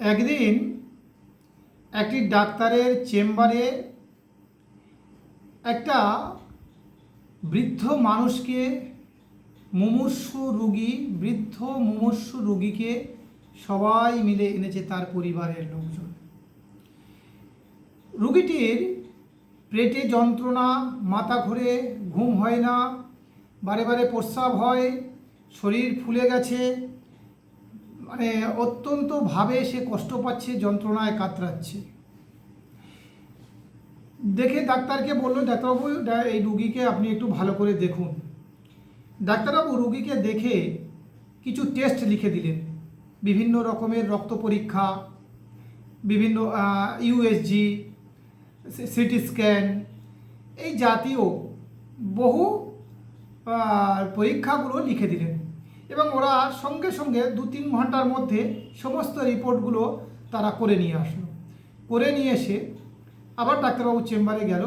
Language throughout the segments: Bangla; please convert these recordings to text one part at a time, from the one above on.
একদিন একটি ডাক্তারের চেম্বারে একটা বৃদ্ধ মানুষকে মুমূর্ষু রুগী, বৃদ্ধ মুমূর্ষু রুগীকে সবাই মিলে এনেছে তার পরিবারের লোকজন। রুগীটির পেটে যন্ত্রণা, মাথা ঘুরে ঘুম হয় না, বারে বারে প্রস্রাব হয়, শরীর ফুলে গেছে মানে অত্যন্তভাবে সে কষ্ট পাচ্ছে, যন্ত্রণায় কাতরাচ্ছে। দেখে ডাক্তারকে বলল, ডাক্তারবাবু এই রুগীকে আপনি একটু ভালো করে দেখুন। ডাক্তারবাবু রুগীকে দেখে কিছু টেস্ট লিখে দিলেন। বিভিন্ন রকমের রক্ত পরীক্ষা, বিভিন্ন ইউএসজি সিটি স্ক্যান, এই জাতীয় বহু পরীক্ষাগুলো লিখে দিলেন। এবং ওরা সঙ্গে সঙ্গে দু তিন ঘণ্টার মধ্যে সমস্ত রিপোর্টগুলো তারা করে নিয়ে আসলো। করে নিয়ে এসে আবার ডাক্তারবাবু চেম্বারে গেল।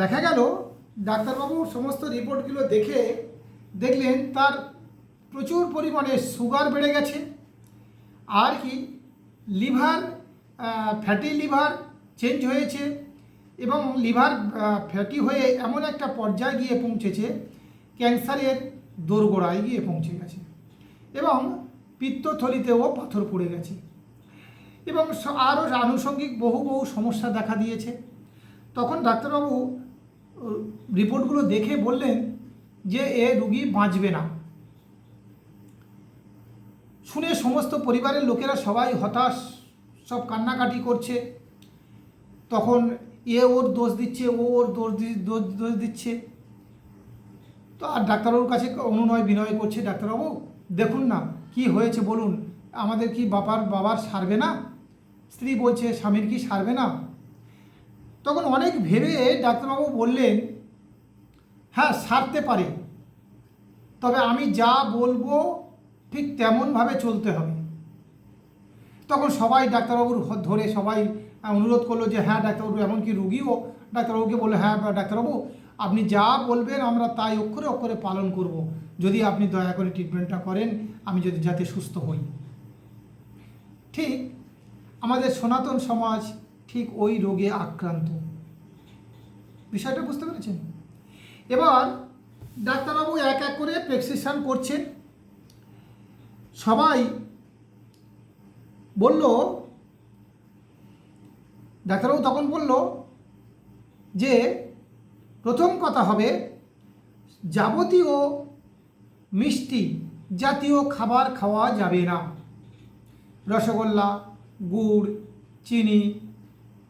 দেখা গেল ডাক্তারবাবু সমস্ত রিপোর্টগুলো দেখে দেখলেন তার প্রচুর পরিমাণে সুগার বেড়ে গেছে। আর কি লিভার ফ্যাটি লিভার চেঞ্জ হয়েছে এবং লিভার ফ্যাটি হয়ে এমন একটা পর্যায়ে গিয়ে পৌঁছেছে। ক্যান্সারের দোরগোড়ায় গিয়ে পৌঁছে গেছে। এবং পিত্তথলিতেও পাথর পড়ে গেছে। এবং আরও আনুষঙ্গিক বহু বহু সমস্যা দেখা দিয়েছে। তখন ডাক্তারবাবু রিপোর্টগুলো দেখে বললেন যে এ রুগী বাঁচবে না। শুনে সমস্ত পরিবারের লোকেরা সবাই হতাশ, সব কান্নাকাটি করছে। তখন এ ওর দোষ দিচ্ছে, ও ওর দোষ দোষ দিচ্ছে। তো আর ডাক্তারবাবুর কাছে অনুনয় বিনয় করছে ডাক্তারবাবু। দেখুন না, কি হয়েছে বলুন। আমাদের কি বাবার বাবার সারবে না? স্ত্রী বলছে, স্বামীর কি সারবে না? তখন অনেক ভেবে ডাক্তারবাবু বললেন হ্যাঁ সারতে পারে। তবে আমি যা বলব ঠিক তেমনভাবে চলতে হবে। তখন সবাই ডাক্তারবাবুর ধরে সবাই অনুরোধ করল যে হ্যাঁ ডাক্তারবাবু, এমনকি রুগীও ডাক্তারবাবুকে বলল হ্যাঁ ডাক্তারবাবু আপনি যা বলবেন, আমরা তাই অক্ষরে অক্ষরে পালন করব। যদি আপনি দয়া করে ট্রিটমেন্টটা করেন, আমি যদি যাতে সুস্থ হই। ঠিক আমাদের সনাতন সমাজ ঠিক ওই রোগে আক্রান্ত। বিষয়টা বুঝতে পেরেছেন? এবার ডাক্তারবাবু এক এক করে প্রেসক্রিপশন করছেন। সবাই বলল, ডাক্তারবাবু তখন বলল যে প্রথম কথা হবে যাবতীয় মিষ্টি জাতীয় খাবার খাওয়া যাবে না। রসগোল্লা, গুড়, চিনি,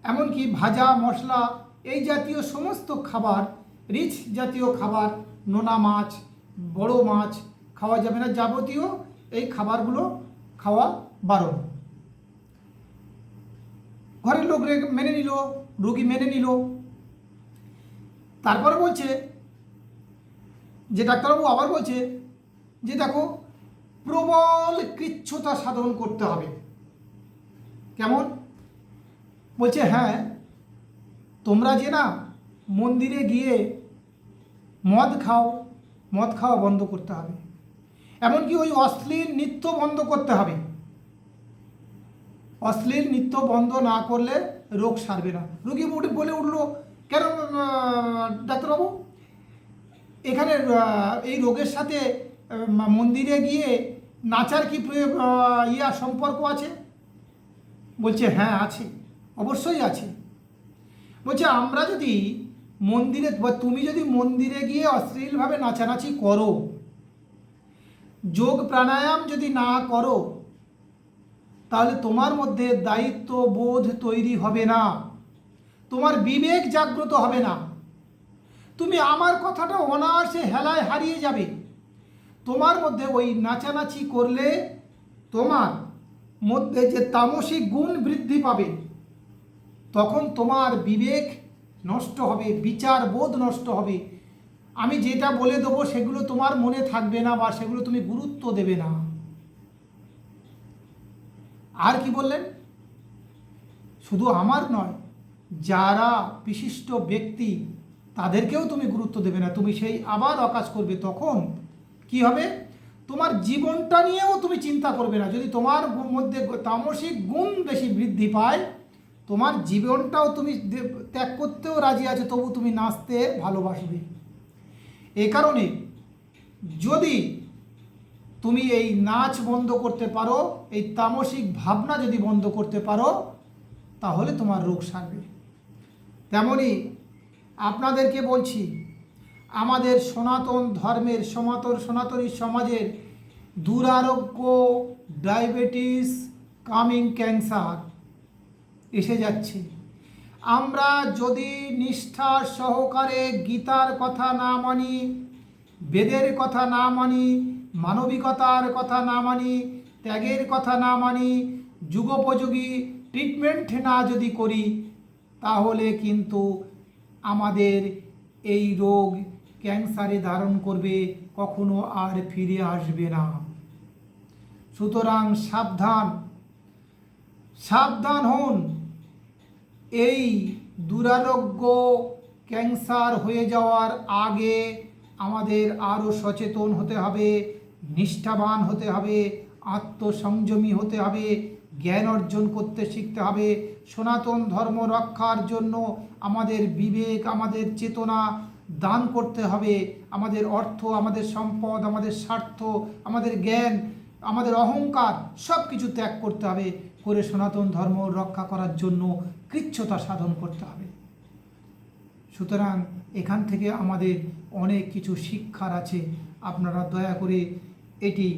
এমনকি ভাজা মশলা, এই জাতীয় সমস্ত খাবার, রিচ জাতীয় খাবার, নোনা মাছ, বড় মাছ খাওয়া যাবে না। যাবতীয় এই খাবারগুলো খাওয়া বারণ। ঘরের লোক মেনে নিল, রুগী মেনে নিল তারপরে বলছে, যে ডাক্তারবাবু আবার বলছে, যে দেখো, প্রবল কৃচ্ছতা সাধন করতে হবে। কেমন? বলছে হ্যাঁ তোমরা যে না মন্দিরে গিয়ে মদ খাও, মদ খাওয়া বন্ধ করতে হবে। এমনকি ওই অশ্লীল নৃত্য বন্ধ করতে হবে। অশ্লীল নৃত্য বন্ধ না করলে রোগ সারবে না। রোগী বলে উঠল কেন ডাক্তারবাবু? এখানে এই রোগের সাথে মন্দিরে গিয়ে নাচার কি ইয়া সম্পর্ক আছে? বলছে হ্যাঁ আছে। অবশ্যই আছে। বলছে, আমরা যদি মন্দিরে, বা তুমি যদি মন্দিরে গিয়ে অশ্লীলভাবে নাচানাচি করো, যোগ প্রাণায়াম যদি না করো, তাহলে তোমার মধ্যে দায়িত্ব বোধ তৈরি হবে না। তোমার বিবেক জাগ্রত হবে না। তুমি আমার কথাটা অনায়াসে হেলায় হারিয়ে যাবে। তোমার মধ্যে ওই নাচানাচি করলে তোমার মধ্যে যে তামসিক গুণ বৃদ্ধি পাবে, তখন তোমার বিবেক নষ্ট হবে, বিচার বোধ নষ্ট হবে। আমি যেটা বলে দেবো সেগুলো তোমার মনে থাকবে না বা সেগুলো তুমি গুরুত্ব দেবে না। আর কি বললেন? শুধু আমার নয় যারা বিশিষ্ট ব্যক্তি, তাদেরকেও তুমি গুরুত্ব দেবে না। তুমি সেই আবার অকাজ করবে, তখন কি হবে? তোমার জীবনটা নিয়েও তুমি চিন্তা করবে না। যদি তোমার মধ্যে তামসিক গুণ বেশি বৃদ্ধি পায়, তোমার জীবনটাও তুমি ত্যাগ করতেও রাজি আছে, তবু তুমি নাচতে ভালোবাসবে। এ কারণে যদি তুমি এই নাচ বন্ধ করতে পারো, এই তামসিক ভাবনা যদি বন্ধ করতে পারো, তাহলে তোমার রোগ সারবে। তেমনি আপনাদেরকে বলছি, আমাদের সনাতন ধর্মের সনাতন সনাতনী সমাজের দুরারোগ্য ডায়াবেটিস কামিং ক্যান্সার এসে যাচ্ছে। আমরা যদি নিষ্ঠা সহকারে গীতার কথা না মানি, বেদের কথা না মানি, মানবিকতার কথা না মানি, ত্যাগের কথা না মানি, যুগোপযোগী ট্রিটমেন্ট না যদি করি তাহলে কিন্তু আমাদের এই রোগ ক্যান্সারে ধারণ করবে, কখনো আর ফিরে আসবে না। সুতরাং সাবধান সাবধান হন। এই দুরারোগ্য ক্যান্সার হয়ে যাওয়ার আগে আমাদের আরও সচেতন হতে হবে, নিষ্ঠাবান হতে হবে, আত্মসংযমী হতে হবে, জ্ঞান অর্জন করতে শিখতে হবে সনাতন ধর্ম রক্ষার জন্য আমাদের বিবেক, আমাদের চেতনা দান করতে হবে। আমাদের অর্থ, আমাদের সম্পদ, আমাদের স্বার্থ, আমাদের জ্ঞান, আমাদের অহংকার সব কিছু ত্যাগ করতে হবে, করে সনাতন ধর্ম রক্ষা করার জন্য কৃচ্ছতা সাধন করতে হবে। সুতরাং এখান থেকে আমাদের অনেক কিছু শিক্ষার আছে। আপনারা দয়া করে এটি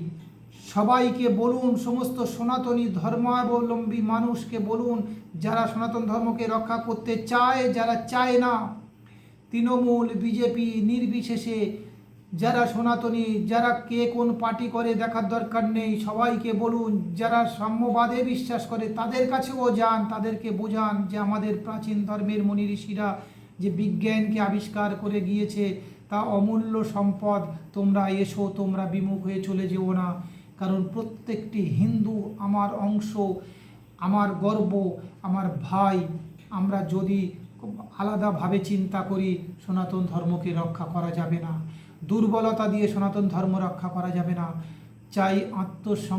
সবাইকে বলুন, সমস্ত সনাতনী ধর্মাবলম্বী মানুষকে বলুন, যারা সনাতন ধর্মকে রক্ষা করতে চায়, যারা চায় না। তৃণমূল, বিজেপি নির্বিশেষে যারা সনাতনী, যারা কে কোন পার্টি করে দেখার দরকার নেই, সবাইকে বলুন, যারা সাম্যবাদে বিশ্বাস করে, তাদের কাছেও যান, তাদেরকে বোঝান যে আমাদের প্রাচীন ধর্মের মনি ঋষিরা যে বিজ্ঞানকে আবিষ্কার করে গিয়েছে, তা অমূল্য সম্পদ। তোমরা এসো, তোমরা বিমুখ হয়ে চলে যেও না। কারণ প্রত্যেকটি হিন্দু আমার অংশ, আমার গর্ব, আমার ভাই। আমরা যদি আলাদাভাবে চিন্তা করি, সনাতন ধর্মকে রক্ষা করা যাবে না। দুর্বলতা দিয়ে সনাতন ধর্ম রক্ষা করা যাবে না। চাই আত্মসং